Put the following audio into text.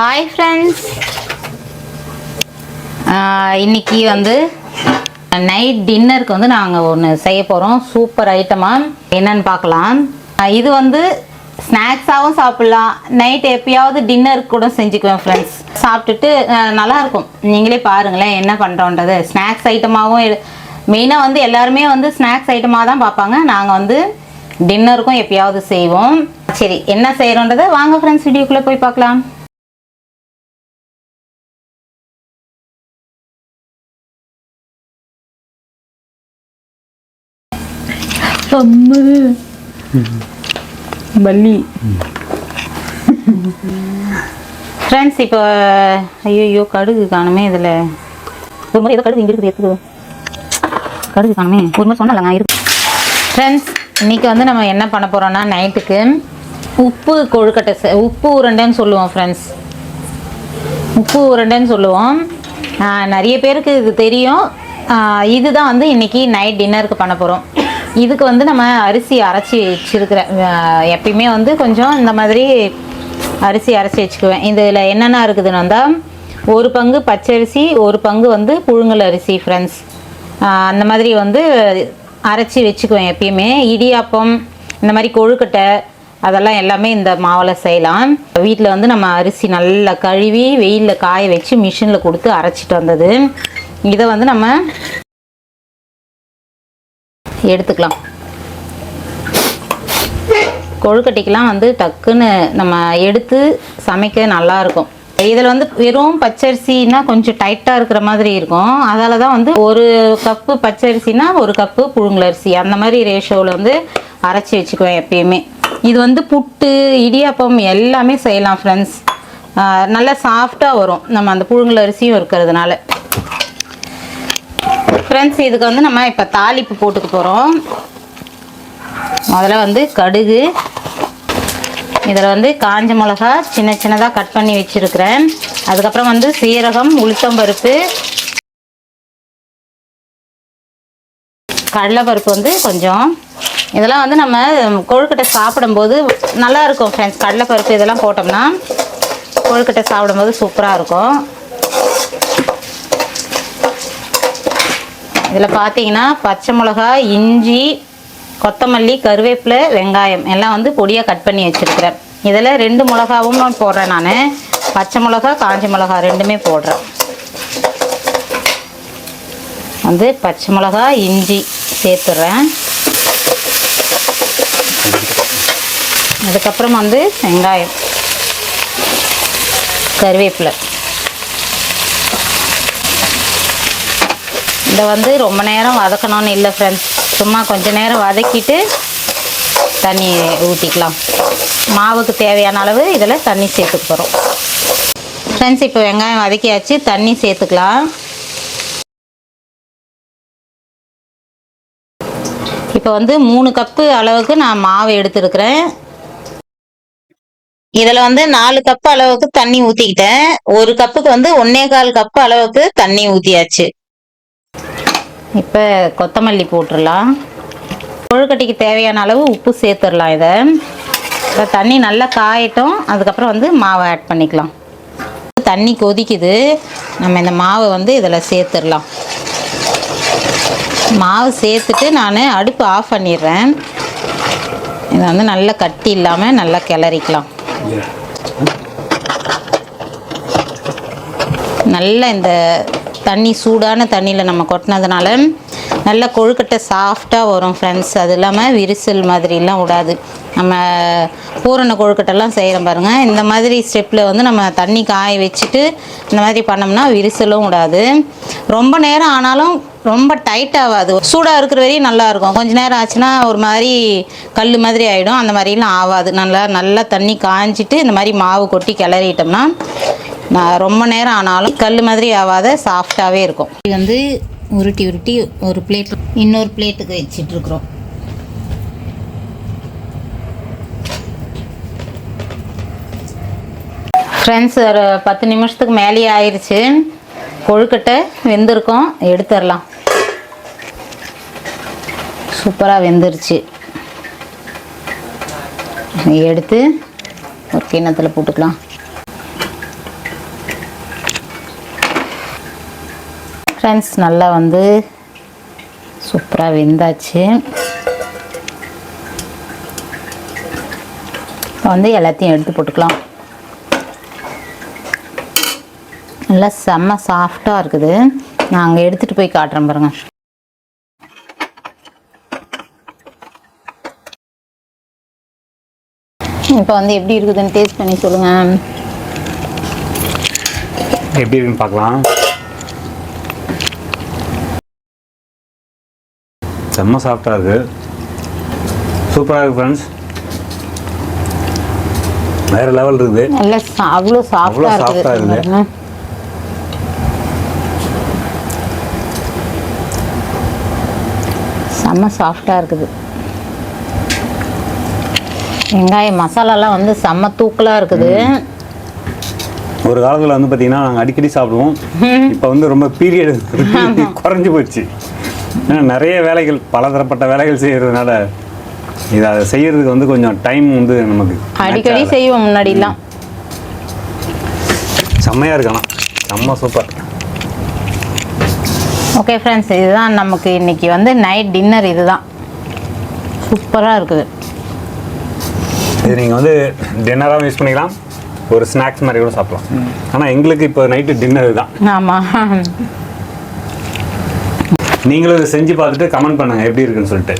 Hi friends இன்னைக்கு வந்து night டின்னருக்கு வந்து நாங்கள் ஒன்று செய்ய போகிறோம் சூப்பர் ஐட்டமாக என்னன்னு பார்க்கலாம். இது வந்து ஸ்நாக்ஸாகவும் சாப்பிட்லாம். நைட் எப்பயாவது டின்னருக்கு கூட செஞ்சுக்குவேன் ஃப்ரெண்ட்ஸ் சாப்பிட்டுட்டு நல்லாயிருக்கும். நீங்களே பாருங்களேன் என்ன பண்ணுறோன்றது ஸ்நாக்ஸ் ஐட்டமாகவும் மெயினாக வந்து எல்லாருமே வந்து ஸ்நாக்ஸ் ஐட்டமாக தான் பார்ப்பாங்க. நாங்கள் வந்து டின்னருக்கும் எப்பயாவது செய்வோம். சரி என்ன செய்கிறோன்றதை வாங்க ஃப்ரெண்ட்ஸ் வீடியோக்குள்ளே போய் பார்க்கலாம். அம்மு பல்லி ஃப்ரெண்ட்ஸ் இப்போ ஐயோ கடுகு காணுமே இதில். ஒரு மாதிரி ஏதோ கடுகு இங்கே இருக்குது எடுத்துக்கு கடுகு காணுமே. ஒரு மாதிரி சொன்னலங்க இருக்கு. ஃப்ரெண்ட்ஸ் இன்னைக்கு வந்து நம்ம என்ன பண்ண போகிறோம்னா நைட்டுக்கு உப்பு கொழுக்கட்டை உப்பு உருண்டைன்னு சொல்லுவோம் ஃப்ரெண்ட்ஸ் உப்பு உருண்டைன்னு சொல்லுவோம். நிறைய பேருக்கு இது தெரியும். இதுதான் வந்து இன்னைக்கு நைட் டின்னருக்கு பண்ண போகிறோம் இதுக்கு வந்து நம்ம அரிசி அரைச்சி வச்சிருக்கிற எப்பயுமே வந்து கொஞ்சம் இந்த மாதிரி அரிசி அரைச்சி வச்சுக்குவேன். இதில் என்னென்ன இருக்குதுன்னு வந்தால் ஒரு பங்கு பச்சரிசி ஒரு பங்கு வந்து புழுங்கல் அரிசி ஃப்ரெண்ட்ஸ் அந்த மாதிரி வந்து அரைச்சி வச்சுக்குவேன் எப்பயுமே. இடியாப்பம் இந்த மாதிரி கொழுக்கட்டை அதெல்லாம் எல்லாமே இந்த மாவில் செய்யலாம். வீட்டில் வந்து நம்ம அரிசி நல்லா கழுவி வெயிலில் காய வச்சு மிஷினில் கொடுத்து அரைச்சிட்டு வந்தது. இதை வந்து நம்ம எடுத்துக்கலாம். கொழுக்கட்டைக்கெலாம் வந்து டக்குன்னு நம்ம எடுத்து சமைக்க நல்லா இருக்கும் இதில் வந்து வெறும் பச்சரிசினா கொஞ்சம் டைட்டாக இருக்கிற மாதிரி இருக்கும். அதால் தான் வந்து ஒரு கப்பு பச்சரிசினா ஒரு கப்பு புழுங்கலரிசி அந்த மாதிரி ரேஷோவில் வந்து அரைச்சி வச்சுக்குவேன் எப்பயுமே. இது வந்து புட்டு இடியாப்பம் எல்லாமே செய்யலாம் ஃப்ரெண்ட்ஸ் நல்லா சாஃப்டாக வரும். நம்ம அந்த புழுங்கலரிசியும் இருக்கிறதுனால. ஃப்ரெண்ட்ஸ் இதுக்கு வந்து நம்ம இப்போ தாளிப்பு போட்டுக்க போகிறோம் முதல்ல வந்து கடுகு. இதில் வந்து காஞ்ச மிளகா சின்ன சின்னதாக கட் பண்ணி வச்சுருக்கிறேன். அதுக்கப்புறம் வந்து சீரகம் உளுத்தம்பருப்பு கடலைப்பருப்பு வந்து கொஞ்சம். இதெல்லாம் வந்து நம்ம கொழுக்கட்டை சாப்பிடும்போது நல்லாயிருக்கும் ஃப்ரெண்ட்ஸ் கடலைப்பருப்பு இதெல்லாம் போட்டோம்னா கொழுக்கட்டை சாப்பிடும்போது சூப்பராக இருக்கும். இதில் பார்த்தீங்கன்னா பச்சை மிளகா இஞ்சி கொத்தமல்லி கருவேப்பிலை வெங்காயம் எல்லாம் வந்து பொடியாக கட் பண்ணி வச்சுருக்கிறேன். இதில் ரெண்டு மிளகாவும் நான் போடுறேன் நான். பச்சை மிளகா காஞ்ச மிளகா ரெண்டுமே போடுறேன். வந்து பச்சை மிளகா இஞ்சி சேர்த்துட்றேன் அதுக்கப்புறம் வந்து வெங்காயம் கருவேப்பிலை. இதை வந்து ரொம்ப நேரம் வதக்கணும்னு இல்லை ஃப்ரெண்ட்ஸ் சும்மா கொஞ்சம் நேரம் வதக்கிட்டு தண்ணி ஊற்றிக்கலாம் மாவுக்கு தேவையான அளவு இதில் தண்ணி சேர்த்துக்க போகிறோம் ஃப்ரெண்ட்ஸ் இப்போ வெங்காயம் வதக்கியாச்சு. தண்ணி சேர்த்துக்கலாம். இப்போ வந்து மூணு கப்பு அளவுக்கு நான் மாவு எடுத்துருக்கிறேன். இதில் வந்து நாலு கப்பு அளவுக்கு தண்ணி ஊற்றிக்கிட்டேன் ஒரு கப்புக்கு வந்து ஒன்னே கால் கப்பு அளவுக்கு தண்ணி ஊற்றியாச்சு இப்போ கொத்தமல்லி போட்டுடலாம் கொழுக்கட்டைக்கு தேவையான அளவு உப்பு சேர்த்துடலாம் இதை. இப்போ தண்ணி நல்லா காயட்டும் அதுக்கப்புறம் வந்து மாவை ஆட் பண்ணிக்கலாம். தண்ணி கொதிக்குது நம்ம இந்த மாவை வந்து இதில் சேர்த்துடலாம் மாவு சேர்த்துட்டு நான் அடுப்பு ஆஃப் பண்ணிடுறேன். இதை வந்து நல்லா கட்டி இல்லாமல் நல்லா கிளறிக்கலாம். நல்ல இந்த தண்ணி சூடான தண்ணியில் நம்ம கொட்டினதுனால நல்ல கொழுக்கட்டை சாஃப்டாக வரும் ஃப்ரெண்ட்ஸ் அது இல்லாமல் விரிசல் மாதிரிலாம் விடாது. நம்ம பூரண கொழுக்கட்டெல்லாம் செய்கிறோம் பாருங்கள் இந்த மாதிரி ஸ்டெப்பில் வந்து நம்ம தண்ணி காய வச்சுட்டு இந்த மாதிரி பண்ணோம்னா விரிசலும் விடாது. ரொம்ப நேரம் ஆனாலும் ரொம்ப டைட் ஆகாது. சூடாக இருக்கிற வரையும் நல்லாயிருக்கும் கொஞ்சம் கொஞ்ச நேரம் ஆச்சுன்னா ஒரு மாதிரி கல் மாதிரி ஆகிடும் அந்த மாதிரிலாம் ஆகாது. நல்லா நல்லா தண்ணி காய்ஞ்சிட்டு இந்த மாதிரி மாவு கொட்டி கிளறிட்டோம்னா நான் ரொம்ப நேரம் ஆனாலும் கல் மாதிரி ஆகாத சாஃப்டாகவே இருக்கும். இது வந்து உருட்டி உருட்டி ஒரு பிளேட் இன்னொரு பிளேட்டுக்கு வச்சிட்ருக்குறோம். ஃப்ரெண்ட்ஸ் ஒரு பத்து நிமிஷத்துக்கு மேலேயே ஆயிடுச்சு கொழுக்கட்டை வெந்திருக்கோம். எடுத்துடலாம். சூப்பராக வெந்துருச்சு. எடுத்து ஒரு கிண்ணத்தில் போட்டுக்கலாம். ஃப்ரெண்ட்ஸ் நல்லா வந்து சூப்பராக வெந்தாச்சு. இப்போ வந்து எல்லாத்தையும் எடுத்து போட்டுக்கலாம். நல்லா செம்ம சாஃப்டாக இருக்குது. நான் அங்கே எடுத்துகிட்டு போய் காட்டுறேன் பாருங்க. இப்போ வந்து எப்படி இருக்குதுன்னு டேஸ்ட் பண்ணி சொல்லுங்கள் எப்படி இருக்குன்னு பார்க்கலாம். செம்ம சாஃப்டாக இருக்கு. சூப்பராக இருக்கு ஃப்ரெண்ட்ஸ் வேறு லெவல் இருக்குது. சா- அவ்வளோ சாஃப்டாக இருக்குது. இருக்குது. செம்ம சாஃப்டாக இருக்குது. வெங்காய மசாலாலாம் வந்து செம்ம தூக்கலாக இருக்குது. ஒரு காலத்தில் வந்து பார்த்தீங்கன்னா நாங்கள் அடிக்கடி சாப்பிடுவோம். இப்போ வந்து ரொம்ப பீரியட் குறைஞ்சி போச்சு. நிறைய வேலைகள் பலதரப்பட்ட வேலைகள் செய்கிறதுனால இதை அதை செய்யறதுக்கு வந்து கொஞ்சம் டைம் வந்து நமக்கு அடிக்கடி. செய்வோம் முன்னாடிலாம். செம்மையாக இருக்கலாம். செம்ம சூப்பர் ஓகே ஃப்ரெண்ட்ஸ் இதுதான் நமக்கு இன்னைக்கு வந்து நைட் டின்னர் இதுதான். சூப்பராக இருக்குது. இது நீங்கள் வந்து டின்னராகவும் யூஸ் பண்ணிக்கலாம். ஒரு ஸ்நாக்ஸ் மாதிரி கூட சாப்பிடலாம். ஆனால் எங்களுக்கு இப்போ நைட்டு டின்னர் தான் ஆமாம் நீங்களும் இதை செஞ்சு பார்த்துட்டு கமெண்ட் பண்ணுங்கள் எப்படி இருக்குன்னு சொல்லிட்டு.